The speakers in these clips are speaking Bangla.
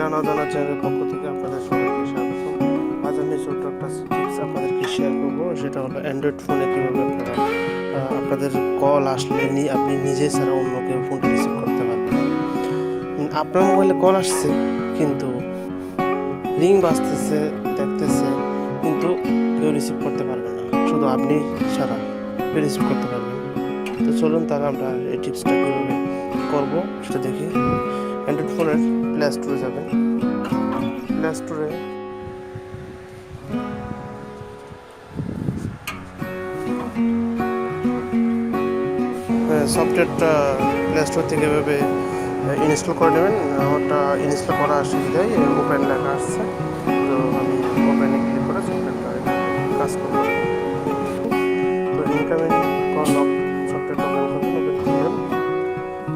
জানা জানা চ্যানেলের পক্ষ থেকে আপনাদের সবাইকে স্বাগত। আজ আমি ছোট্ট একটা টিপস আপনাদেরকে শেয়ার করব। সেটা হলো অ্যান্ড্রয়েড ফোনে কীভাবে আপনারা আপনাদের কল আসলে আপনি নিজে ছাড়া অন্য কেউ ফোনটা রিসিভ করতে পারবেন। আপনার মোবাইলে কল আসছে, কিন্তু রিং বাজতেছে, দেখতেছে, কিন্তু কেউ রিসিভ করতে পারবে না। শুধু আপনি ছাড়া কেউ রিসিভ করতে পারবেন তো চলুন তাহলে আমরা এই টিপসটা কীভাবে করব, সেটা দেখি। অ্যান্ড্রয়েড ফোনের প্লে স্টোরে যাবেন প্লে স্টোরে সফটওয়্যারটা প্লে স্টোর থেকে এভাবে ইনস্টল করে নেবেন। ওটা ইনস্টল করা সুবিধায় ওপেন লেখা আসছে তো আমি ওপেনে ক্লিক করে সফটওয়্যারটা কাজ করব। তো ইনকামিং কল সফটওয়্যারটা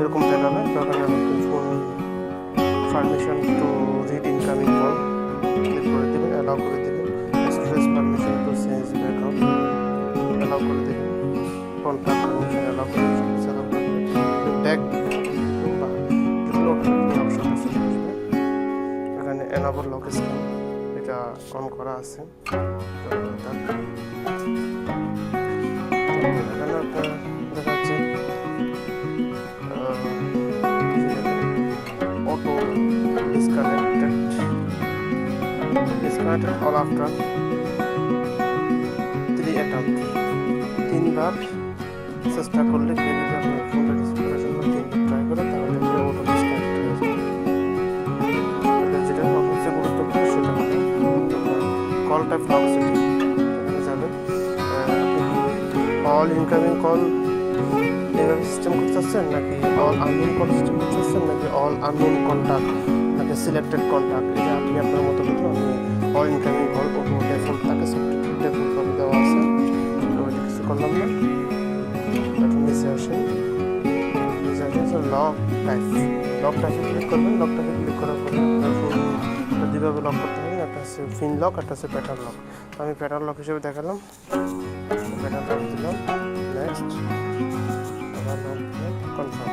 এরকম দেখাবে তখন phone permission to read incoming call click করে দেবেন অ্যালাউ করে দেবেন। Storage permission to change backup allow করে দেবেন। কন্ট্যাক্ট পারমিশন অ্যালাউ করে দেবেন। অ্যালাউ এখানে এনাবল লক স্ক্রিন এটা অন করা আছে। Disconnected all after three attempt তিনবার চেষ্টা করলে যাবে। যেটা গুরুত্বপূর্ণ সেটা হলো কল টাইপ এখানে যাবেন অল ইনকামিং কল এভাবে সিস্টেম করতে চাচ্ছেন, নাকি অল আননোন কল সিস্টেম করতে চাচ্ছেন, নাকি অল আননোন কন্ট্যাক্ট নাকি সিলেক্টেড কন্ট্যাক্ট এটা আপনি আপনার মতো মতো অল ইনকামিং কল ও ডেফল্ট থাকে ডেফল্ট ভাবে দেওয়া আছে। তো কিছু করলাম না। এখন নিচে আসেন। নিচে আসেন লক টাইপ লক টাইপে ক্লিক করবেন। লক টাইপে ক্লিক করার পরে আপনার দুইভাবে লক করতে পারেন একটা হচ্ছে ফিন লক একটা হচ্ছে প্যাটার্ন লক তো আমি প্যাটার্ন লক হিসেবে দেখালাম। প্যাটার্ন লক দিলাম। নেক্সট আবার লক কনফার্ম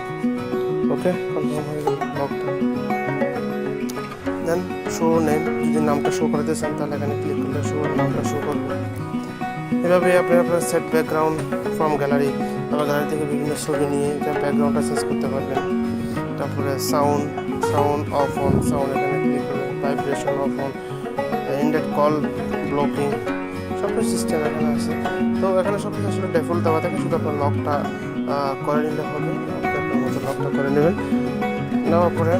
ওকে কনফার্ম হয়ে গেল লকটা দেন শো নেম যদি নামটা শো করতে চান তাহলে এখানে ক্লিক করলে শো নামটা শো করবে। এভাবে আপনি আপনার সেট ব্যাকগ্রাউন্ড ফ্রম গ্যালারি আবার গ্যালারি থেকে বিভিন্ন ছবি নিয়ে এটা ব্যাকগ্রাউন্ডটা চেঞ্জ করতে পারবেন। তারপরে sound sound off on sound এখানে ক্লিক করবেন ভাইব্রেশন অফ অন ইন্ডেট কল ব্লকিং সব কিছু সিস্টেম এখানে আছে। তো এখানে সব কিছু আসলে ডেফল্ট দেওয়া থাকে, শুধু আপনার লকটা করে নিলে হবে। আপনি আপনার মতো লকটা করে নেবেন। নেওয়ার পরে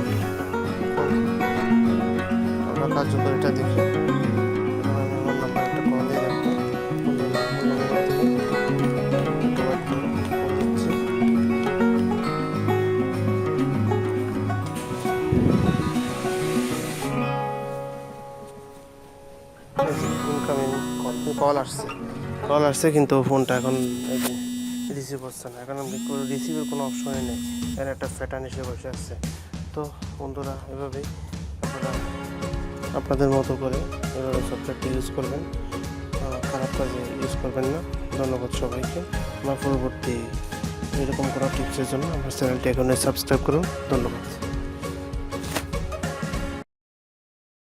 আমরা কার্যকরিতা দেখি। কল আসছে। কল আসছে কিন্তু ফোনটা এখন রিসিভ হচ্ছে না। এখন আমি রিসিভের কোনো অপশনই নেই। এখানে একটা প্যাটার্ন এসে বসে আসছে তো বন্ধুরা এভাবেই আপনারা আপনাদের মতো করে এভাবে সফটওয়্যারটি ইউজ করবেন। খারাপ কাজে ইউজ করবেন না। ধন্যবাদ সবাইকে। আমার পরবর্তী এরকম করা টিপসের জন্য আমার চ্যানেলটি এখনই সাবস্ক্রাইব করুন। ধন্যবাদ।